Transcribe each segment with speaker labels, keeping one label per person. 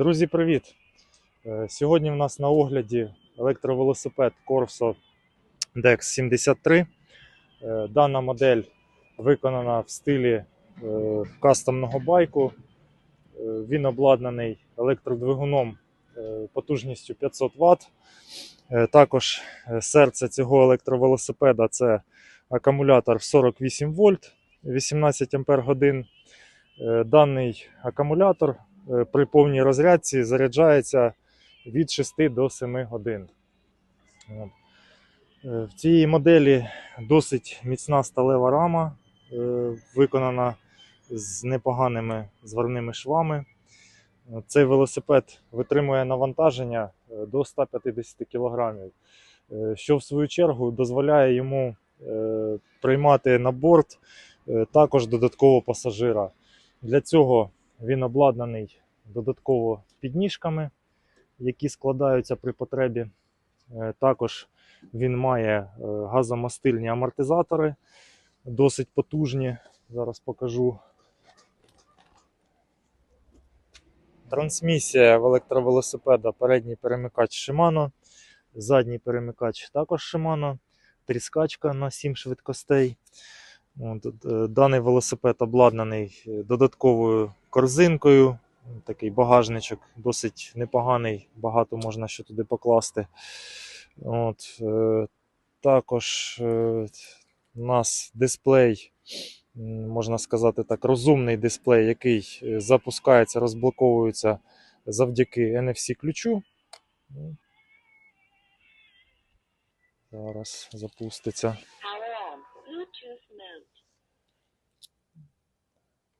Speaker 1: Друзі, привіт! Е, Сьогодні в нас на огляді електровелосипед Corso Dex 73. Е, Дана модель виконана в стилі е, кастомного байку. Він обладнаний електродвигуном потужністю 500 Вт. Також серце цього електровелосипеда це акумулятор в 48 вольт 18 Ампер Даний акумулятор при повній розрядці заряджається від 6 до 7 годин. Е, В цій моделі досить міцна сталева рама, е, виконана з непоганими зварними швами. Е, Цей велосипед витримує навантаження е, до 150 кг, е, що в свою чергу дозволяє йому е, приймати на борт е, також додатково пасажира. Для цього він обладнаний додатково підніжками, які складаються при потребі. Е, Також він має е, газомастильні амортизатори, досить потужні. Зараз покажу. Трансмісія в електровелосипеда, передній перемикач Shimano, задній перемикач також Shimano, тріскачка на 7 швидкостей. От, е, Даний велосипед обладнаний е, додатковою корзинкою. Такий багажничок досить непоганий, багато можна що туди покласти. От, е, також у нас дисплей, можна сказати так, розумний дисплей, який запускається, розблоковується завдяки NFC-ключу. Зараз запуститься.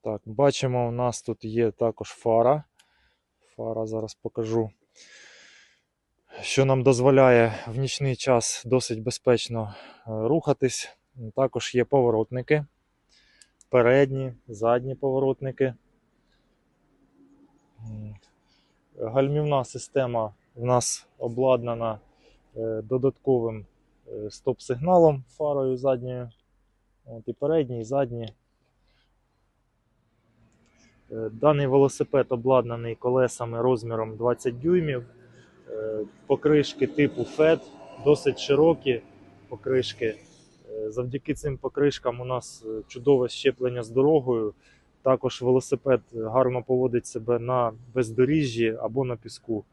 Speaker 1: Так, бачимо, у нас тут є також фара. Фара зараз покажу. Що нам дозволяє в нічний час досить безпечно е, рухатись. Також є поворотники. Передні, задні поворотники. Гальмівна система в нас обладнана е, додатковим е, стоп-сигналом фарою задньою. От, і передні, і задні Даний велосипед обладнаний колесами розміром 20 дюймів. Е, Покришки типу FED, досить широкі покришки. Е, Завдяки цим покришкам у нас е, чудове щеплення з дорогою. Також велосипед гарно поводить себе на бездоріжжі або на піску.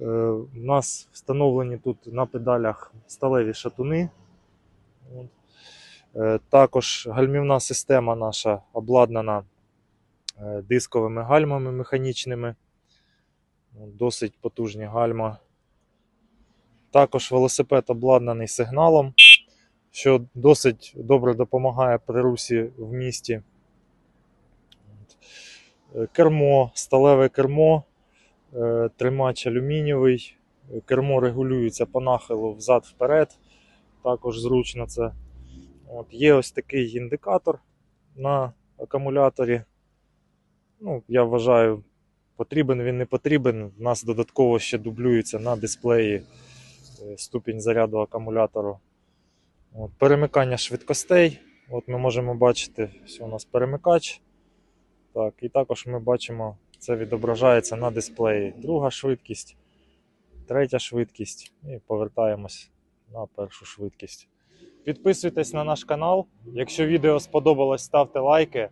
Speaker 1: Е, У нас встановлені тут на педалях сталеві шатуни. Е, Також гальмівна система наша обладнана е, дисковими гальмами механічними. Ну, Досить потужні гальма. Також велосипед обладнаний сигналом, що досить добре допомагає при русі в місті. Е, Кермо, сталеве кермо, е, тримач алюмінієвий, Е, кермо регулюється по нахилу взад-вперед. Також зручно це. От, є ось такий індикатор на акумуляторі. Ну, я вважаю, потрібен він не потрібен. У нас додатково ще дублюється на дисплеї е, ступінь заряду акумулятору. От, перемикання швидкостей. От ми можемо бачити, що у нас перемикач. Так, і також ми бачимо, це відображається на дисплеї. Друга швидкість, третя швидкість. І повертаємось на першу швидкість. Підписуйтесь на наш канал. Якщо відео сподобалось, ставте лайки.